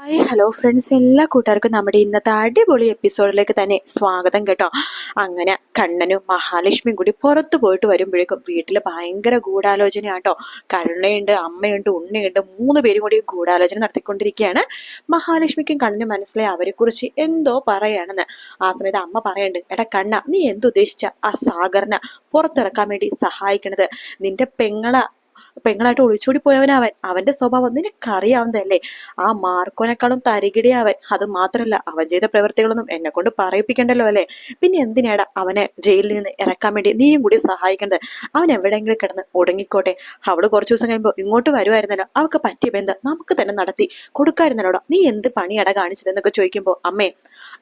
Hi hello friends എല്ലാ കൂട്ടുകാർക്കും നമ്മുടെ ഇന്നത്തെ അടിപൊളി എപ്പിസോഡിലേക്ക് തന്നെ സ്വാഗതം കേട്ടോ. അങ്ങനെ കണ്ണനും മഹാലക്ഷ്മിയും കൂടി പുറത്തു പോയിട്ട് വരുമ്പോഴേക്കും വീട്ടിൽ ഭയങ്കര ഗൂഢാലോചനയാട്ടോ. കരുണയുണ്ട് അമ്മയുണ്ട് ഉണ്ണിയുണ്ട് മൂന്ന് പേരും കൂടി ഗൂഢാലോചന നടത്തിക്കൊണ്ടിരിക്കുകയാണ്. മഹാലക്ഷ്മിക്കും കണ്ണനും മനസ്സിലായി അവരെക്കുറിച്ച് എന്തോ പറയാണെന്ന്. ആ സമയത്ത് അമ്മ പറയുന്നുണ്ട് എടാ കണ്ണ നീ എന്തുദ്ദേശിച്ച ആ സാഗറിനെ പുറത്തിറക്കാൻ വേണ്ടി സഹായിക്കണത്? നിന്റെ പെങ്ങള പെങ്ങളായിട്ട് ഒളിച്ചോടി പോയവനവൻ അവന്റെ സ്വഭാവം നിനക്കറിയാവുന്നതല്ലേ? ആ മാർക്കോനെക്കാളും തരികിടയാവൻ അത് മാത്രല്ല അവൻ ചെയ്ത പ്രവൃത്തികളൊന്നും എന്നെ കൊണ്ട് പറയിപ്പിക്കണ്ടല്ലോ അല്ലേ? പിന്നെ എന്തിനാടാ അവനെ ജയിലിൽ നിന്ന് ഇറക്കാൻ വേണ്ടി നീയും കൂടി സഹായിക്കേണ്ടത്? അവൻ എവിടെയെങ്കിലും കിടന്ന് ഒടുങ്ങിക്കോട്ടെ. അവൾ കുറച്ച് ദിവസം കഴിയുമ്പോൾ ഇങ്ങോട്ട് വരുമായിരുന്നല്ലോ അവൾക്ക് പറ്റിയ ബന്ധം നമുക്ക് തന്നെ നടത്തി കൊടുക്കായിരുന്നല്ലോടാ? നീ എന്ത് പണിയട കാണിച്ചതെന്നൊക്കെ ചോദിക്കുമ്പോൾ അമ്മേ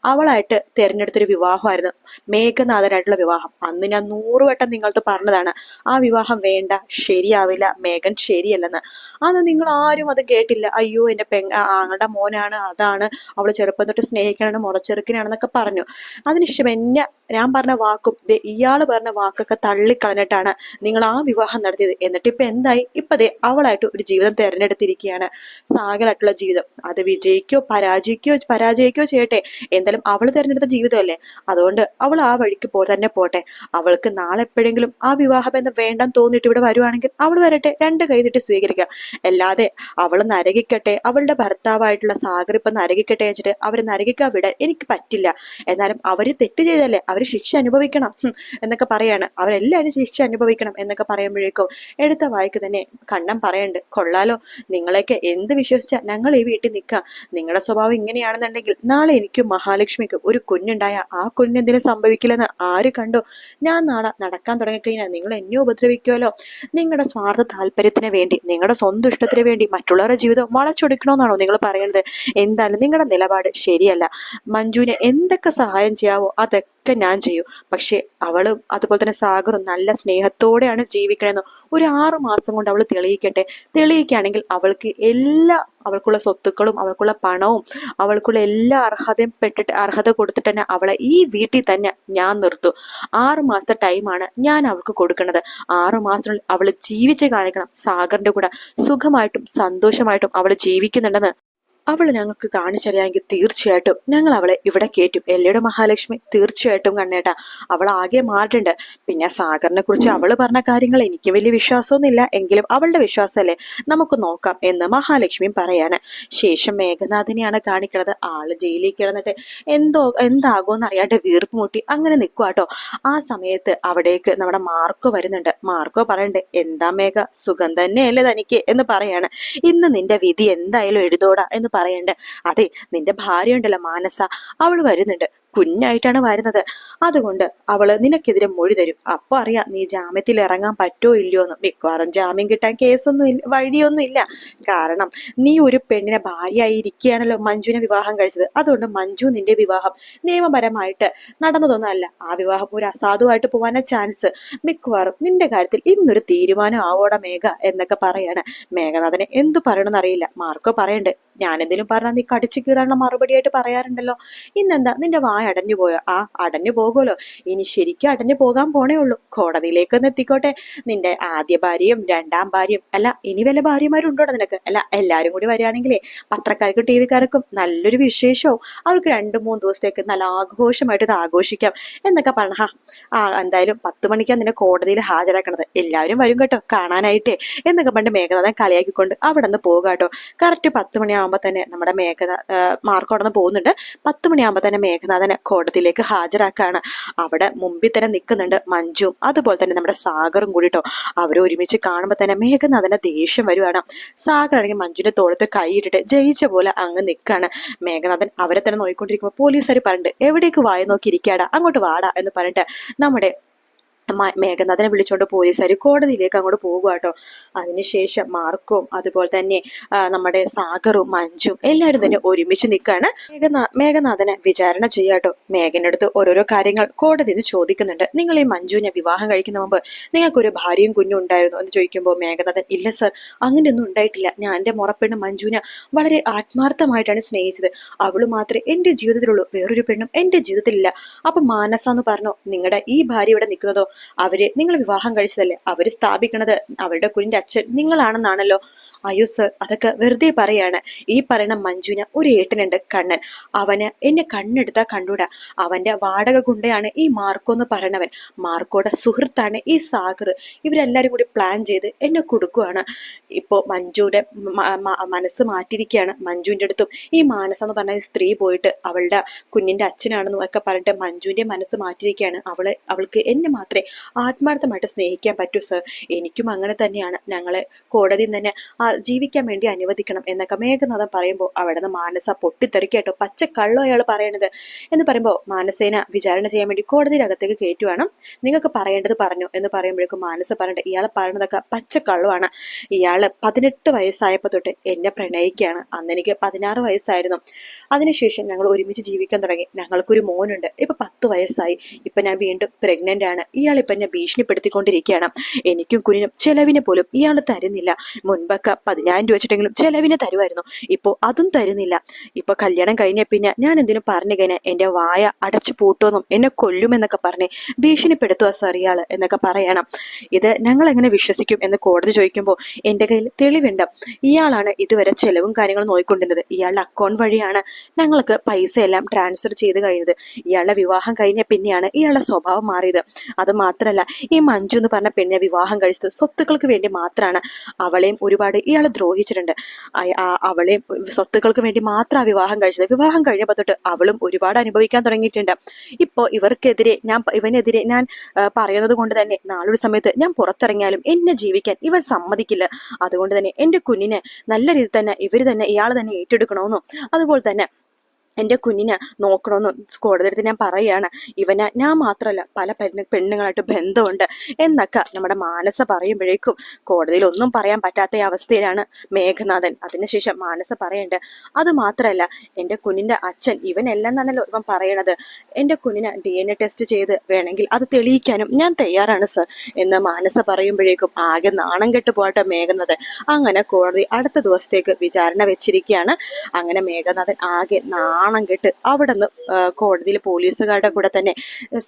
അവളായിട്ട് തിരഞ്ഞെടുത്തൊരു വിവാഹമായിരുന്നു. മേഘനാഥനായിട്ടുള്ള വിവാഹം. അന്ന് ഞാൻ നൂറുവട്ടം നിങ്ങളത് പറഞ്ഞതാണ് ആ വിവാഹം വേണ്ട ശരിയാവില്ല മേഘൻ ശരിയല്ലെന്ന്. അന്ന് നിങ്ങൾ ആരും അത് കേട്ടില്ല. അയ്യോ എന്റെ പെങ് ആങ്ങളുടെ മോനാണ് അതാണ് അവൾ ചെറുപ്പം തൊട്ട് സ്നേഹിക്കണാണ് മുറച്ചെറുക്കിനാണെന്നൊക്കെ പറഞ്ഞു. അതിനുശേഷം എന്നെ ഞാൻ പറഞ്ഞ വാക്കും ഇയാൾ പറഞ്ഞ വാക്കൊക്കെ തള്ളിക്കളഞ്ഞിട്ടാണ് നിങ്ങൾ ആ വിവാഹം നടത്തിയത്. എന്നിട്ട് ഇപ്പൊ എന്തായി? ഇപ്പൊ ദേ അവളായിട്ട് ഒരു ജീവിതം തിരഞ്ഞെടുത്തിരിക്കുകയാണ്. സാഗരായിട്ടുള്ള ജീവിതം. അത് വിജയിക്കോ പരാജയിക്കോ പരാജയിക്കോ ചെയ്യട്ടെ എന്തായാലും അവൾ തിരഞ്ഞെടുത്ത ജീവിതമല്ലേ? അതുകൊണ്ട് അവൾ ആ വഴിക്ക് പോ തന്നെ പോട്ടെ. അവൾക്ക് നാളെ എപ്പോഴെങ്കിലും ആ വിവാഹബന്ധം വേണ്ടെന്ന് തോന്നിയിട്ട് ഇവിടെ വരുവാണെങ്കിൽ അവൾ വരട്ടെ. രണ്ട് കൈ നീട്ടി സ്വീകരിക്കാം അല്ലാതെ അവൾ നരകിക്കട്ടെ. അവളുടെ ഭർത്താവായിട്ടുള്ള സാഗർ ഇപ്പൊ നരകിക്കട്ടെ വെച്ചിട്ട് അവരെ നരകിക്കാൻ വിടാൻ എനിക്ക് പറ്റില്ല. എന്നാലും അവർ തെറ്റ് ചെയ്തല്ലേ അവർ ശിക്ഷ അനുഭവിക്കണം എന്നൊക്കെ പറയാണ്. അവരെല്ലാവരും ശിക്ഷ അനുഭവിക്കണം എന്നൊക്കെ പറയുമ്പോഴേക്കും എടുത്ത വായിക്ക് തന്നെ കണ്ണം പറയണ്ട്. കൊള്ളാലോ. നിങ്ങളെയൊക്കെ എന്ത് വിശ്വസിച്ചാൽ ഞങ്ങൾ ഈ വീട്ടിൽ നിൽക്കാം നിങ്ങളുടെ സ്വഭാവം ഇങ്ങനെയാണെന്നുണ്ടെങ്കിൽ നാളെ എനിക്കും മഹാലക്ഷ്മിക്കും ഒരു കുഞ്ഞുണ്ടായ ആ കുഞ്ഞ് എന്തെങ്കിലും സംഭവിക്കില്ലെന്ന് ആര് കണ്ടു? ഞാൻ നാളെ നടക്കാൻ തുടങ്ങിക്കഴിഞ്ഞാൽ നിങ്ങൾ എന്നെ ഉപദ്രവിക്കുമല്ലോ നിങ്ങളുടെ സ്വാർത്ഥ താല്പര്യത്തിന് വേണ്ടി നിങ്ങളുടെ സ്വന്തം ഇഷ്ടത്തിന് വേണ്ടി മറ്റുള്ളവരുടെ ജീവിതം വളച്ചൊടുക്കണമെന്നാണോ നിങ്ങൾ പറയുന്നത്? എന്തായാലും നിങ്ങളുടെ നിലപാട് ശരിയല്ല. മഞ്ജുവിന് എന്തൊക്കെ സഹായം ചെയ്യാവോ? അതൊക്കെ ഞാൻ ചെയ്യും. പക്ഷെ അവൾ അതുപോലെ തന്നെ സാഗറും നല്ല സ്നേഹത്തോടെയാണ് ജീവിക്കണമെന്ന് ഒരു ആറു മാസം കൊണ്ട് അവൾ തെളിയിക്കട്ടെ. തെളിയിക്കുകയാണെങ്കിൽ അവൾക്ക് എല്ലാ അവൾക്കുള്ള സ്വത്തുക്കളും അവൾക്കുള്ള പണവും അവൾക്കുള്ള എല്ലാ അർഹതയും പെട്ടിട്ട് അർഹത കൊടുത്തിട്ട് തന്നെ അവളെ ഈ വീട്ടിൽ തന്നെ ഞാൻ നിർത്തും. ആറു മാസത്തെ ടൈമാണ് ഞാൻ അവൾക്ക് കൊടുക്കുന്നത്. ആറു മാസത്തിനുള്ളിൽ അവൾ ജീവിച്ച് കാണിക്കണം സാഗറിന്റെ കൂടെ. സുഖമായിട്ടും സന്തോഷമായിട്ടും അവൾ ജീവിക്കുന്നുണ്ടെന്ന് അവൾ ഞങ്ങൾക്ക് കാണിച്ചറിയാമെങ്കിൽ തീർച്ചയായിട്ടും ഞങ്ങൾ അവളെ ഇവിടെ കയറ്റും എല്ലയുടെ മഹാലക്ഷ്മി തീർച്ചയായിട്ടും കണ്ണേട്ടാ അവൾ ആകെ മാറിയിട്ടുണ്ട് പിന്നെ സാഗറിനെ കുറിച്ച് അവൾ പറഞ്ഞ കാര്യങ്ങൾ എനിക്ക് വലിയ വിശ്വാസമൊന്നുമില്ല. എങ്കിലും അവളുടെ വിശ്വാസമല്ലേ? നമുക്ക് നോക്കാം എന്ന് മഹാലക്ഷ്മിയും പറയാണ്. ശേഷം മേഘനാഥിനെയാണ് കാണിക്കണത്. ആൾ ജയിലിൽ കിടന്നിട്ട് എന്തോ എന്താകുമെന്ന് അറിയാണ്ട് വീർപ്പ് മുട്ടി അങ്ങനെ നിൽക്കുവാട്ടോ ആ സമയത്ത് അവിടേക്ക് നമ്മുടെ മാർക്കോ വരുന്നുണ്ട്. മാർക്കോ പറയണ്ട് എന്താ മേഘ? സുഖം തന്നെയല്ലേ തനിക്ക്? എന്ന് പറയാണ്. ഇന്ന് നിന്റെ വിധി എന്തായാലും എഴുതോടാ എന്ന് പറയണ്ട്. അതെ നിന്റെ ഭാര്യ ഉണ്ടല്ലോ മാനസ. അവൾ വരുന്നുണ്ട്. കുഞ്ഞായിട്ടാണ് വരുന്നത്. അതുകൊണ്ട് അവൾ നിനക്കെതിരെ മൊഴി തരും. അപ്പൊ അറിയാം നീ ജാമ്യത്തിൽ ഇറങ്ങാൻ പറ്റോ ഇല്ലയോ എന്ന്. മിക്കവാറും ജാമ്യം കിട്ടാൻ കേസൊന്നും ഇല്ല വഴിയൊന്നും ഇല്ല. കാരണം നീ ഒരു പെണ്ണിനെ ഭാര്യയായി ഇരിക്കുകയാണല്ലോ മഞ്ജുവിനെ വിവാഹം കഴിച്ചത്. അതുകൊണ്ട് മഞ്ജു നിന്റെ വിവാഹം നിയമപരമായിട്ട് നടന്നതൊന്നുമല്ല. ആ വിവാഹം ഒരു അസാധുവായിട്ട് പോകാനാ ചാൻസ്. മിക്കവാറും നിന്റെ കാര്യത്തിൽ ഇന്നൊരു തീരുമാനം ആവോടെ മേഘ എന്നൊക്കെ പറയാണ്. മേഘനാഥനെ എന്തു പറയണമെന്ന് അറിയില്ല. മാർക്കോ പറയണ്ടേ. ഞാൻ പറഞ്ഞാൽ നീ കടിച്ചു കീറാനുള്ള മറുപടിയായിട്ട് പറയാറുണ്ടല്ലോ. ഇന്നെന്താ നിന്റെ വായ അടഞ്ഞു പോയോ? ആ അടഞ്ഞു പോകുമല്ലോ. ഇനി ശരിക്കും അടഞ്ഞു പോകാൻ പോണേ ഉള്ളൂ. കോടതിയിലേക്ക് ഒന്ന് എത്തിക്കോട്ടെ. നിന്റെ ആദ്യ ഭാര്യയും രണ്ടാം ഭാര്യയും. അല്ല ഇനി വല്ല ഭാര്യമാരും ഉണ്ടോ നിനക്ക്? അല്ല എല്ലാവരും കൂടി വരികയാണെങ്കിലേ പത്രക്കാർക്കും ടി വിക്കാർക്കും നല്ലൊരു വിശേഷവും. അവർക്ക് രണ്ടു മൂന്ന് ദിവസത്തേക്ക് നല്ല ആഘോഷമായിട്ട് ഇത് ആഘോഷിക്കാം എന്നൊക്കെ പറഞ്ഞ. ഹാ ആ എന്തായാലും പത്ത് മണിക്കാണ് നിന്നെ കോടതിയിൽ ഹാജരാക്കണത്. എല്ലാവരും വരും കേട്ടോ കാണാനായിട്ടേ എന്നൊക്കെ പണ്ട് മേഘനാഥൻ കളിയാക്കിക്കൊണ്ട് അവിടെ നിന്ന് പോകുക കേട്ടോ. കറക്റ്റ് പത്ത് മണിയാകുമ്പോൾ തന്നെ നമ്മുടെ മേഘന മാർക്ക് പോകുന്നുണ്ട്. പത്ത് മണിയാകുമ്പോൾ തന്നെ മേഘനാഥനെ കോടതിയിലേക്ക് ഹാജരാക്കാണ്. അവിടെ മുമ്പിൽ തന്നെ നിൽക്കുന്നുണ്ട് മഞ്ജുവും അതുപോലെ തന്നെ നമ്മുടെ സാഗറും കൂടിട്ടോ അവരെ ഒരുമിച്ച് കാണുമ്പോൾ തന്നെ മേഘനാഥന്റെ ദേഷ്യം വരുവാണ്. സാഗർ ആണെങ്കിൽ മഞ്ജുവിന്റെ തോളത്ത് കൈയിട്ടിട്ട് ജയിച്ച പോലെ അങ്ങ് നിൽക്കുകയാണ് മേഘനാഥൻ അവരെ തന്നെ നോക്കിക്കൊണ്ടിരിക്കുമ്പോൾ പോലീസുകാർ പറഞ്ഞിട്ട് എവിടേക്ക് വായ നോക്കി ഇരിക്കാടാ? അങ്ങോട്ട് വാടാ എന്ന് പറഞ്ഞിട്ട് നമ്മുടെ മേഘനാഥനെ വിളിച്ചുകൊണ്ട് പോലീസുകാർ കോടതിയിലേക്ക് അങ്ങോട്ട് പോകുക കേട്ടോ അതിനുശേഷം മാർക്കും അതുപോലെ തന്നെ നമ്മുടെ സാഗറും മഞ്ജും എല്ലാവരും തന്നെ ഒരുമിച്ച് നിൽക്കുകയാണ് മേഘനാ മേഘനാഥനെ വിചാരണ ചെയ്യാട്ടോ മേഘനടുത്ത് അടുത്ത് ഓരോരോ കാര്യങ്ങൾ കോടതിയിൽ നിന്ന് ചോദിക്കുന്നുണ്ട്. നിങ്ങൾ ഈ മഞ്ജുവിനെ വിവാഹം കഴിക്കുന്ന മുമ്പ് നിങ്ങൾക്കൊരു ഭാര്യയും കുഞ്ഞും ഉണ്ടായിരുന്നു എന്ന് ചോദിക്കുമ്പോൾ മേഘനാഥൻ ഇല്ല സർ അങ്ങനെയൊന്നും ഉണ്ടായിട്ടില്ല. ഞാൻ എന്റെ മുറപ്പെണ്ണ് മഞ്ജുവിനെ വളരെ ആത്മാർത്ഥമായിട്ടാണ് സ്നേഹിച്ചത്. അവൾ മാത്രമേ എന്റെ ജീവിതത്തിലുള്ളൂ. വേറൊരു പെണ്ണും എന്റെ ജീവിതത്തിലില്ല. അപ്പം മാനസ എന്ന് പറഞ്ഞോ നിങ്ങളുടെ ഈ ഭാര്യ ഇവിടെ നിൽക്കുന്നതോ അവർ നിങ്ങൾ വിവാഹം കഴിച്ചതല്ലേ? അവർ സ്ഥാപിക്കണത് അവരുടെ കുഞ്ഞിന്റെ അച്ഛൻ നിങ്ങളാണെന്നാണല്ലോ അയ്യോ സർ അതൊക്കെ വെറുതെ പറയാണ്. ഈ പറയണ മഞ്ജുവിന് ഒരു ഏട്ടനുണ്ട് കണ്ണൻ. അവന് എന്നെ കണ്ണെടുത്താ കണ്ടൂടാ. അവന്റെ വാടക ഗുണ്ടയാണ് ഈ മാർക്കോ എന്ന് പറയണവൻ. മാർക്കോടെ സുഹൃത്താണ് ഈ സാഗർ. ഇവരെല്ലാരും കൂടി പ്ലാൻ ചെയ്ത് എന്നെ കൊടുക്കുവാണ്. ഇപ്പോൾ മഞ്ജുവിന്റെ മനസ്സ് മാറ്റിയിരിക്കുകയാണ്. മഞ്ജുവിന്റെ അടുത്തും ഈ മാനസ എന്ന് പറഞ്ഞ സ്ത്രീ പോയിട്ട് അവളുടെ കുഞ്ഞിന്റെ അച്ഛനാണെന്നും ഒക്കെ പറഞ്ഞിട്ട് മഞ്ജുവിന്റെ മനസ്സ് മാറ്റിയിരിക്കുകയാണ്. അവളെ അവൾക്ക് എന്നെ മാത്രമേ ആത്മാർത്ഥമായിട്ട് സ്നേഹിക്കാൻ പറ്റൂ സർ എനിക്കും അങ്ങനെ തന്നെയാണ്. ഞങ്ങളെ കോടതിയിൽ തന്നെ ആ, ജീവിക്കാൻ വേണ്ടി അനുവദിക്കണം എന്നൊക്കെ മേഘനാഥൻ പറയുമ്പോൾ അവിടെ നിന്ന് മാനസ പൊട്ടിത്തെറിക്കേട്ടോ കള്ളോ അയാൾ പറയണത്. എന്ന് പറയുമ്പോൾ മാനസേന വിചാരണ ചെയ്യാൻ വേണ്ടി കോടതിയിലകത്തേക്ക് കയറ്റുവാണ്. നിങ്ങൾക്ക് പറയേണ്ടത് പറഞ്ഞു എന്ന് പറയുമ്പോഴേക്കും മാനസ പറഞ്ഞിട്ട് ഇയാൾ പറയണതൊക്കെ കള്ളുവാണ് ഇയാൾ പതിനെട്ട് വയസ്സായപ്പോൾ തൊട്ട് എന്നെ പ്രണയിക്കുകയാണ്. അന്ന് എനിക്ക് പതിനാറ് വയസ്സായിരുന്നു. അതിനുശേഷം ഞങ്ങൾ ഒരുമിച്ച് ജീവിക്കാൻ തുടങ്ങി. ഞങ്ങൾക്കൊരു മോനുണ്ട്. ഇപ്പൊ പത്ത് വയസ്സായി. ഇപ്പൊ ഞാൻ വീണ്ടും പ്രഗ്നന്റ് ആണ്. ഇയാൾ ഇപ്പൊ എന്നെ ഭീഷണിപ്പെടുത്തിക്കൊണ്ടിരിക്കുകയാണ്. എനിക്കും കുഞ്ഞിനും ചെലവിന് പോലും ഇയാൾ തരുന്നില്ല. മുൻപൊക്കെ പതിനായിരം രൂപ വെച്ചിട്ടെങ്കിലും ചെലവിന് തരുമായിരുന്നു ഇപ്പോ അതും തരുന്നില്ല. ഇപ്പൊ കല്യാണം കഴിഞ്ഞ പിന്നെ ഞാൻ എന്തിനും പറഞ്ഞു കഴിഞ്ഞാൽ എന്റെ വായ അടച്ചു പൂട്ടുമെന്നും എന്നെ കൊല്ലുമെന്നൊക്കെ പറഞ്ഞ് ഭീഷണിപ്പെടുത്തുക സറിയാൾ എന്നൊക്കെ പറയണം. ഇത് ഞങ്ങൾ എങ്ങനെ വിശ്വസിക്കും എന്ന് കോടതി ചോദിക്കുമ്പോൾ എന്റെ കയ്യിൽ തെളിവുണ്ട്. ഇയാളാണ് ഇതുവരെ ചെലവും കാര്യങ്ങളും നോക്കിക്കൊണ്ടിരുന്നത്. ഇയാളുടെ അക്കൗണ്ട് വഴിയാണ് ഞങ്ങൾക്ക് പൈസ എല്ലാം ട്രാൻസ്ഫർ ചെയ്ത് കഴിഞ്ഞത്. ഇയാളുടെ വിവാഹം കഴിഞ്ഞ പിന്നെയാണ് ഇയാളുടെ സ്വഭാവം മാറിയത്. അത് മാത്രമല്ല ഈ മഞ്ജു എന്ന് പറഞ്ഞ പെണ്ണിനെ വിവാഹം കഴിച്ചത് സ്വത്തുക്കൾക്ക് വേണ്ടി മാത്രമാണ് അവളെയും ഒരുപാട് ഇയാൾ ദ്രോഹിച്ചിട്ടുണ്ട്. അവളെ സ്വത്തുക്കൾക്ക് വേണ്ടി മാത്രം വിവാഹം കഴിച്ചത്. വിവാഹം കഴിഞ്ഞപ്പോൾ തൊട്ട് അവളും ഒരുപാട് അനുഭവിക്കാൻ തുടങ്ങിയിട്ടുണ്ട്. ഇപ്പോൾ ഇവർക്കെതിരെ ഞാൻ ഇവനെതിരെ ഞാൻ പറയുന്നത് കൊണ്ട് തന്നെ നാളൊരു സമയത്ത് ഞാൻ പുറത്തിറങ്ങിയാലും എന്നെ ജീവിക്കാൻ ഇവൻ സമ്മതിക്കില്ല. അതുകൊണ്ട് തന്നെ എന്റെ കുഞ്ഞിനെ നല്ല രീതിയിൽ തന്നെ ഇവർ തന്നെ ഇയാൾ തന്നെ ഏറ്റെടുക്കണമെന്നും അതുപോലെ തന്നെ എന്റെ കുഞ്ഞിനെ നോക്കണമെന്ന് കോടതി അടുത്ത് ഞാൻ പറയുകയാണ് ഇവന് ഞാൻ മാത്രമല്ല പല പെണ്ണ് പെണ്ണുങ്ങളായിട്ട് ബന്ധമുണ്ട് എന്നൊക്കെ നമ്മുടെ മാനസ പറയുമ്പോഴേക്കും കോടതിയിൽ ഒന്നും പറയാൻ പറ്റാത്ത അവസ്ഥയിലാണ് മേഘനാഥൻ. അതിനുശേഷം മാനസ പറയണ്ട് അത് മാത്രമല്ല എന്റെ കുഞ്ഞിന്റെ അച്ഛൻ ഇവനെല്ലാം തന്നെയല്ലോ ഇവൻ പറയണത്? എന്റെ കുഞ്ഞിനെ ഡി എൻ എ ടെസ്റ്റ് ചെയ്ത് വേണമെങ്കിൽ അത് തെളിയിക്കാനും ഞാൻ തയ്യാറാണ് സർ എന്ന് മാനസ പറയുമ്പോഴേക്കും ആകെ നാണം കെട്ട് പോകട്ടെ മേഘനാഥൻ. അങ്ങനെ കോടതി അടുത്ത ദിവസത്തേക്ക് വിചാരണ വെച്ചിരിക്കുകയാണ്. അങ്ങനെ മേഘനാഥൻ ആകെ നാണം കെട്ട് അവിടെ നിന്ന് കോടതിയിൽ പോലീസുകാരുടെ കൂടെ തന്നെ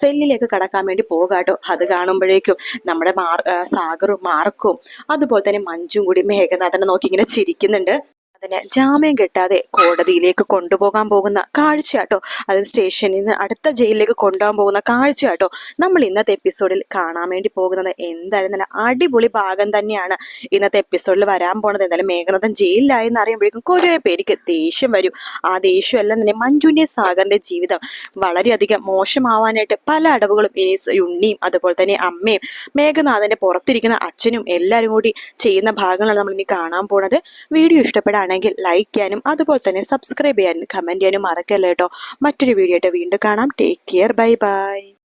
സെല്ലിലേക്ക് കടക്കാൻ വേണ്ടി പോകാട്ടോ അത് കാണുമ്പോഴേക്കും നമ്മുടെ മാർ സാഗറും മാർക്കും അതുപോലെ തന്നെ മഞ്ജും കൂടി മേഘനാഥനെ നോക്കി ഇങ്ങനെ ചിരിക്കുന്നുണ്ട്. അതിന് ജാമ്യം കിട്ടാതെ കോടതിയിലേക്ക് കൊണ്ടുപോകാൻ പോകുന്ന കാഴ്ചയാട്ടോ. അത് സ്റ്റേഷനിൽ നിന്ന് അടുത്ത ജയിലിലേക്ക് കൊണ്ടുപോകാൻ പോകുന്ന കാഴ്ചയാട്ടോ നമ്മൾ ഇന്നത്തെ എപ്പിസോഡിൽ കാണാൻ വേണ്ടി പോകുന്നത്. എന്തായാലും നല്ല അടിപൊളി ഭാഗം തന്നെയാണ് ഇന്നത്തെ എപ്പിസോഡിൽ വരാൻ പോണത്. എന്തായാലും മേഘനാഥൻ ജയിലിലായി എന്ന് അറിയുമ്പോഴേക്കും കുറേ പേർക്ക് ദേഷ്യം വരും. ആ ദേഷ്യം എല്ലാം തന്നെ മഞ്ജുവിന്റെ സാഗറിന്റെ ജീവിതം വളരെയധികം മോശമാവാനായിട്ട് പല അടവുകളും ഇനി ഉണ്ണിയും അതുപോലെ തന്നെ അമ്മയും മേഘനാഥന്റെ പുറത്തിരിക്കുന്ന അച്ഛനും എല്ലാവരും കൂടി ചെയ്യുന്ന ഭാഗങ്ങളാണ് നമ്മൾ ഇനി കാണാൻ പോണത്. വീഡിയോ ഇഷ്ടപ്പെടുകയാണെങ്കിൽ ലൈക്ക് ചെയ്യാനും അതുപോലെ തന്നെ സബ്സ്ക്രൈബ് ചെയ്യാനും കമന്റ് ചെയ്യാനും മറക്കല്ലേ കേട്ടോ മറ്റൊരു വീഡിയോ ആയിട്ട് വീണ്ടും കാണാം. Take care bye bye